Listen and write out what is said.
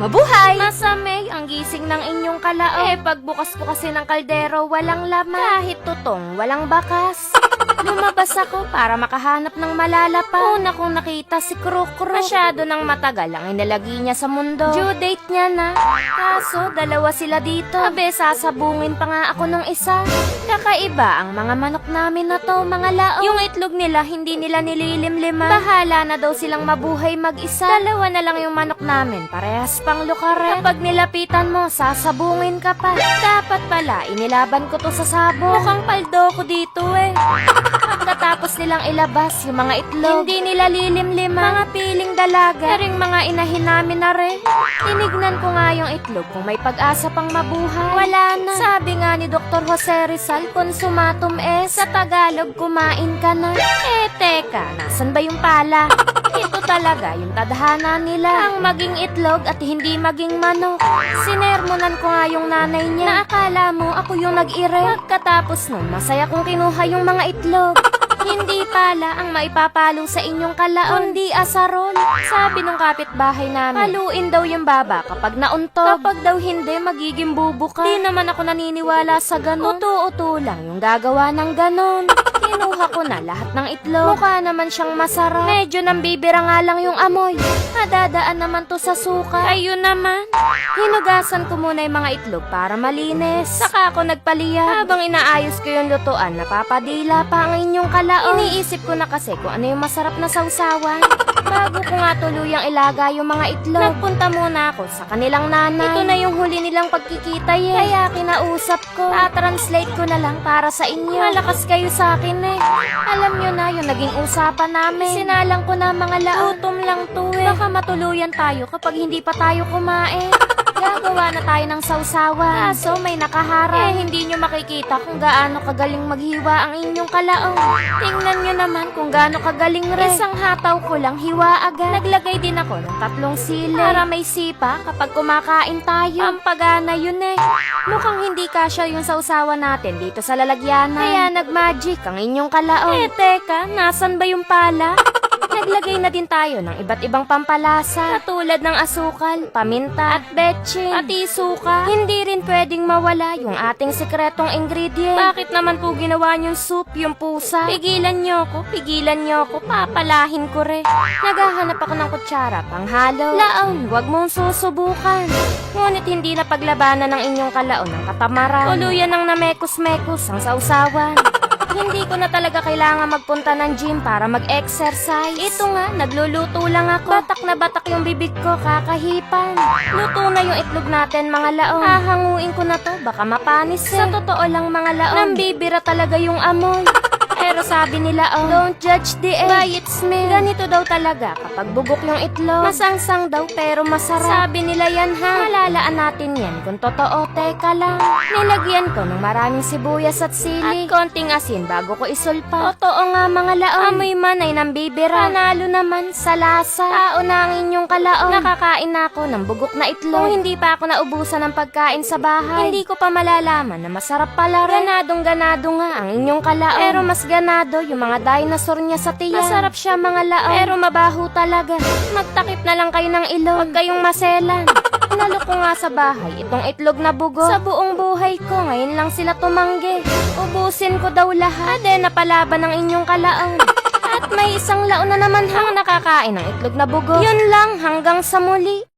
Mabuhay! Masamay ang gising ng inyong kalao. Eh, pagbukas ko kasi ng kaldero, walang laman. Kahit tutong, walang bakas. Lumabas ako para makahanap ng malalapa. Una kong nakita si Krukru. Masyado nang matagal ang inalagi niya sa mundo. Due date niya na. Kaso, dalawa sila dito. Abe, sasabungin pa nga ako nung isa. Kakaiba ang mga manok namin na to, mga lao. Yung itlog nila, hindi nila nililimliman. Bahala na daw silang mabuhay mag-isa. Dalawa na lang yung manok namin, parehas pang lukare. Kapag nilapitan mo, sasabungin ka pa. Dapat pala, inilaban ko to sa sabong. Mukhang paldo ko dito eh. Pagkatapos nilang ilabas yung mga itlog, hindi nila lilimliman. Mga piling dalaga, karing mga inahin namin na rin. Tinignan ko nga yung itlog kung may pag-asa pang mabuhay. Wala na. Sabi nga ni Dr. Jose Rizal, consumatum eh, sa Tagalog kumain ka na. Eh, teka, nasan ba yung pala? Ito talaga yung tadhana nila. Ang maging itlog at hindi maging manok. Sinermonan ko nga yung nanay niya. Na akala mo ako yung nag-ire. Pagkatapos nun, masaya kong kinuha yung mga itlog. Hindi pala ang maipapalo sa inyong kalaon, kundi asarol. Sabi nung kapitbahay namin, haluin daw yung baba kapag nauntog. Kapag daw hindi, magiging bubo ka. Di naman ako naniniwala sa ganon. Uto-uto lang yung gagawa ng ganon. Kinuha ko na lahat ng itlog. Mukha naman siyang masarap. Medyo nambibira nga lang yung amoy. Madadaan naman to sa suka. Ayun naman. Hinugasan ko muna yung mga itlog para malinis. Saka ako nagpaliyab. Habang inaayos ko yung lutuan, napapadila pa ang inyong kalaon. Iniisip ko na kasi kung ano yung masarap na sausawan. Bago ko nga tuluyang ilaga yung mga itlog, nagpunta muna ako sa kanilang nanay. Ito na yung huli nilang pagkikita eh. Kaya kinausap ko. Ta-translate ko na lang para sa inyo. Malakas kayo sa akin eh. Alam nyo na yung naging usapan namin. Sinalang ko na mga lautom lang to eh. Baka matuluyan tayo kapag hindi pa tayo kumain. Gagawa na tayo ng sausawa. Kaso may nakaharap. Eh, hindi nyo makikita kung gaano kagaling maghiwa ang inyong kalaong. Tingnan nyo naman kung gaano kagaling rin. Isang hataw ko lang hiwa agad. Naglagay din ako ng tatlong sili. Para may sipa kapag kumakain tayo. Ang pagana yun eh. Mukhang hindi kasya yung sausawa natin dito sa lalagyanan. Kaya nagmagic ang inyong kalaong. Eh, teka, nasan ba yung pala? Naglagay na din tayo ng iba't ibang pampalasa katulad ng asukal, paminta at betchin. Pati suka. Hindi rin pwedeng mawala yung ating sikretong ingredient. Bakit naman po ginawa niyong soup yung pusa? Pigilan niyo ko, pigilan niyo ko, papalahin ko rin. Naghahanap ako ng kutsara panghalo. Laon, wag mong susubukan. Ngunit hindi na paglabanan ng inyong kalaon ng katamaran. Tuluyan ng namekos-mekos ang sausawan. Hindi ko na talaga kailangan magpunta ng gym para mag-exercise. Ito nga, nagluluto lang ako. Batak na batak yung bibig ko, kakahipan. Luto na yung itlog natin, mga laong. Hahanguin ko na to, baka mapanis eh. Sa totoo lang, mga laong. Nambibira talaga yung amoy. Pero sabi nila, oh, don't judge the egg by its smell. Ganito daw talaga kapag bugok yung itlog. Masangsang daw pero masarap. Sabi nila yan ha. Malalaan natin yan kung totoo. Teka lang. Nilagyan ko ng maraming sibuyas at sili. At konting asin bago ko isulpa. Totoo nga mga laon. Amoy man ay nambibira. Panalo naman sa lasa. Tao na ang inyong kalaon. Nakakain na ako ng bugok na itlog. Kung hindi pa ako naubusan ng pagkain sa bahay, hindi ko pa malalaman na masarap pala rin. Ganadong ganado nga ang inyong kalaon. Pero mas ganado yung mga dinosaur niya sa tiyan. Masarap siya mga laon. Pero mabaho talaga. Magtakip na lang kayo ng ilong. Huwag kayong maselan. Nalo ko nga sa bahay itong itlog na bugo. Sa buong buhay ko, ngayon lang sila tumanggi. Ubusin ko daw lahat. Ade, napalaban ng inyong kalaon. At may isang laon na naman hang nakakain ng itlog na bugo. Yun lang, hanggang sa muli.